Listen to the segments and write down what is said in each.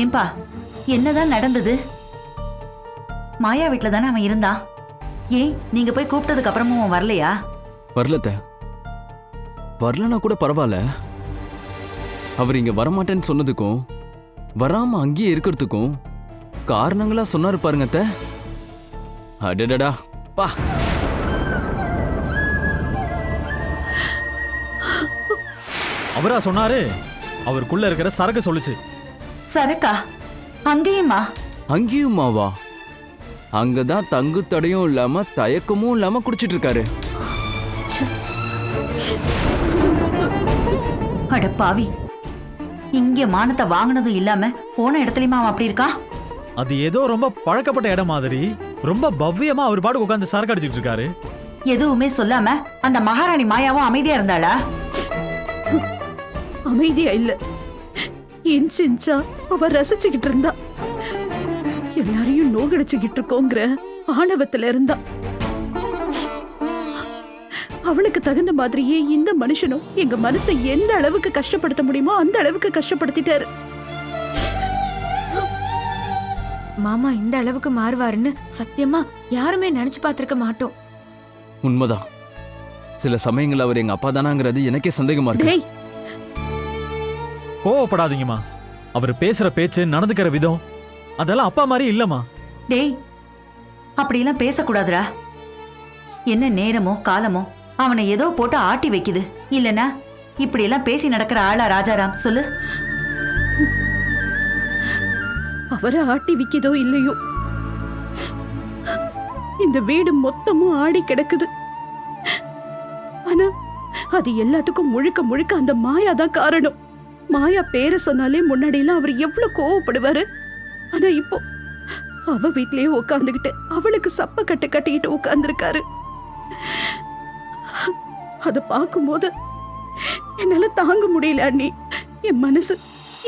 ஏன்பா என்னதான் நடந்தது? மாயா வீட்ல தானே அவன் இருந்தான் ஏன் நீங்க போய் கூப்பிட்டதுக்கு அப்புறமும் அவன் வரலையா? வரலத்த வரலனா கூட பரவாயில்ல. அவர் இங்க வரமாட்டேன்னு சொன்னதுக்கும் வராம அங்கேயே இருக்கிறதுக்கும் காரணங்களா சொன்னாரு பாருங்க அத்தை. அடடடா பா. அவரா சொன்னாரு? அவருக்குள்ள இருக்கிற சரக்கு சொல்லுச்சு. சரக்கா? அங்கேயுமா? அங்கேயுமாவா? அங்கதான் தங்கு தடையும் இல்லாம தயக்கமும் இல்லாம குடிச்சிட்டு இருக்காரு அட பாவி. இங்க மானத்தை வாங்கினதும் இல்லாம போன இடத்துலயுமா அவன் அப்படி இருக்கா? அது ஏதோ ரொம்ப பழக்கப்பட்ட இடம் மாதிரி. ரொம்ப பவ்யமா அவர் பாட்டுக்கு உட்காந்து சரக்கு அடிச்சிட்டு இருக்காரு. எதுவுமே சொல்லாம அந்த மகாராணி மாயாவும் அமைதியா இருந்தாளா? அமைதியா இல்ல. இன்ச் இன்ச்சா அவ ரசிச்சுக்கிட்டு இருந்தா. எல்லாரையும் நோகடிச்சுக்கிட்டு இருக்கோங்கிற ஆணவத்துல இருந்தா. அவளுக்கு தகுந்த மாதிரியே இந்த மனுஷனும் எங்க மனசை எந்த அளவுக்கு கஷ்டப்படுத்த முடியுமோ அந்த அளவுக்கு கஷ்டப்படுத்திட்டாரு. மாமா இந்த அளவுக்கு மாறுவாருன்னு சத்தியமா யாருமே நினைச்சு பார்த்திருக்க மாட்டோம். உண்மைதான். சில சமயங்கள் அவர் எங்க அப்பா தானாங்கிறது எனக்கே சந்தேகமா இருக்கு. கோவப்படாதீங்கம்மா. அவர் பேசுற பேச்சு நடந்துக்கிற விதம் அதெல்லாம் அப்பா மாதிரி இல்லம்மா. டேய் அப்படியெல்லாம் பேசக்கூடாதுடா. என்ன நேரமோ காலமோ அவனை ஏதோ போட்டு ஆட்டி வைக்குது. இல்லனா இப்படியெல்லாம் பேசி நடக்கிற ஆளா ராஜாராம் சொல்லு. அவரை ஆட்டி விக்கிதோ இல்லையோ? இந்த வீடு மொத்தமும் ஆடி கிடக்குது. ஆனா அது எல்லாத்துக்கும் முழுக்க முழுக்க அந்த மாயா தான் காரணம். மாயா பேரை சொன்னாலே முன்னாடியெல்லாம் அவர் எவ்வளவு கோவப்படுவாரு. ஆனா இப்போ அவ வீட்லயே உட்காந்துக்கிட்டு அவளுக்கு சப்ப கட்டு கட்டிக்கிட்டு உட்காந்துருக்காரு அத பார்க்கும்போது என்னால தாங்க முடியல அண்ணி. என் மனசு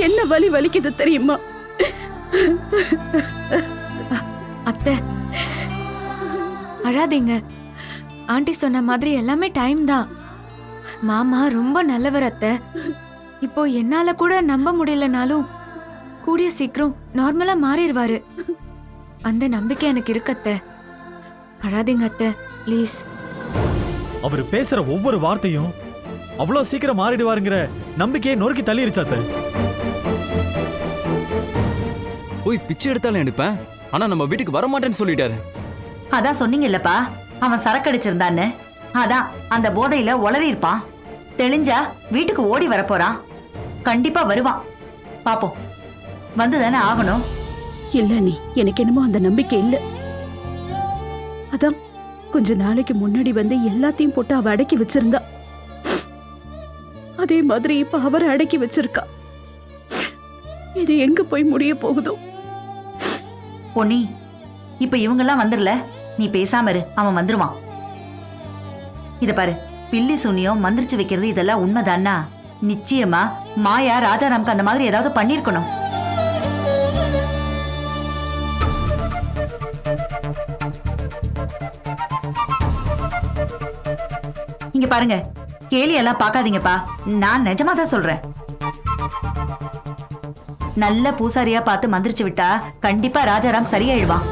என்ன வலி வலிக்குது தெரியுமா? அத்தை அழாதீங்க. ஆண்டி சொன்ன மாதிரி எல்லாமே டைம் தான். மாமா ரொம்ப நல்லவர் அத்தை. இப்போ என்னால கூட நம்ப முடியலனாலும் கூடிய சீக்கிரம் நார்மலா மாறிடுவாரு. அந்த நம்பிக்கை எனக்கு இருக்கு அத்தை. அழாதீங்க அத்தை. ப்ளீஸ் அவர் பேசுற ஒவ்வொரு வார்த்தையும் அவ்வளவு சீக்கிரம் மாறிடுவாருங்கிற நம்பிக்கையை நொறுக்கி தள்ளிருச்சாத்த போய் பிச்சை எடுத்தாலும் எடுப்பேன். ஆனா நம்ம வீட்டுக்கு வரமாட்டேன்னு சொல்லிட்டாரு. அதான் சொன்னீங்கல்லப்பா. அவன் சரக்கு அடிச்சிருந்தான்னு. அதான் அந்த போதையில உளறி இருப்பான் தெளிஞ்சா வீட்டுக்கு ஓடி வரப்போறான். கண்டிப்பா வருவான். பாப்போம். வந்துதானே ஆகணும்? இல்ல நீ. எனக்கு என்னமோ அந்த நம்பிக்கை இல்ல. அதான் கொஞ்ச நாளைக்கு முன்னாடி வந்து எல்லாத்தையும் போட்டு அவ அடக்கி வச்சிருந்தா. அதே மாதிரி இப்ப அவரை அடக்கி வச்சிருக்கா. இது எங்க போய் முடிய போகுதோ? பொன்னி இப்ப இவங்கெல்லாம் வந்துடல நீ பேசாம இரு. அவன் வந்துருவான். இத பாரு. பில்லி சூனியம் மந்திரிச்சு வைக்கிறது இதெல்லாம் உண்மைதானா? நிச்சயமா மாயா ராஜாராம்க்கு அந்த மாதிரி ஏதாவது பண்ணிருக்கணும். இங்க பாருங்க கேலி எல்லாம் பார்க்காதீங்கப்பா. நான் நிஜமா தான் சொல்றேன். நல்ல பூசாரியா பார்த்து மந்திரிச்சு விட்டா கண்டிப்பா ராஜாராம் சரியாயிடுவான்.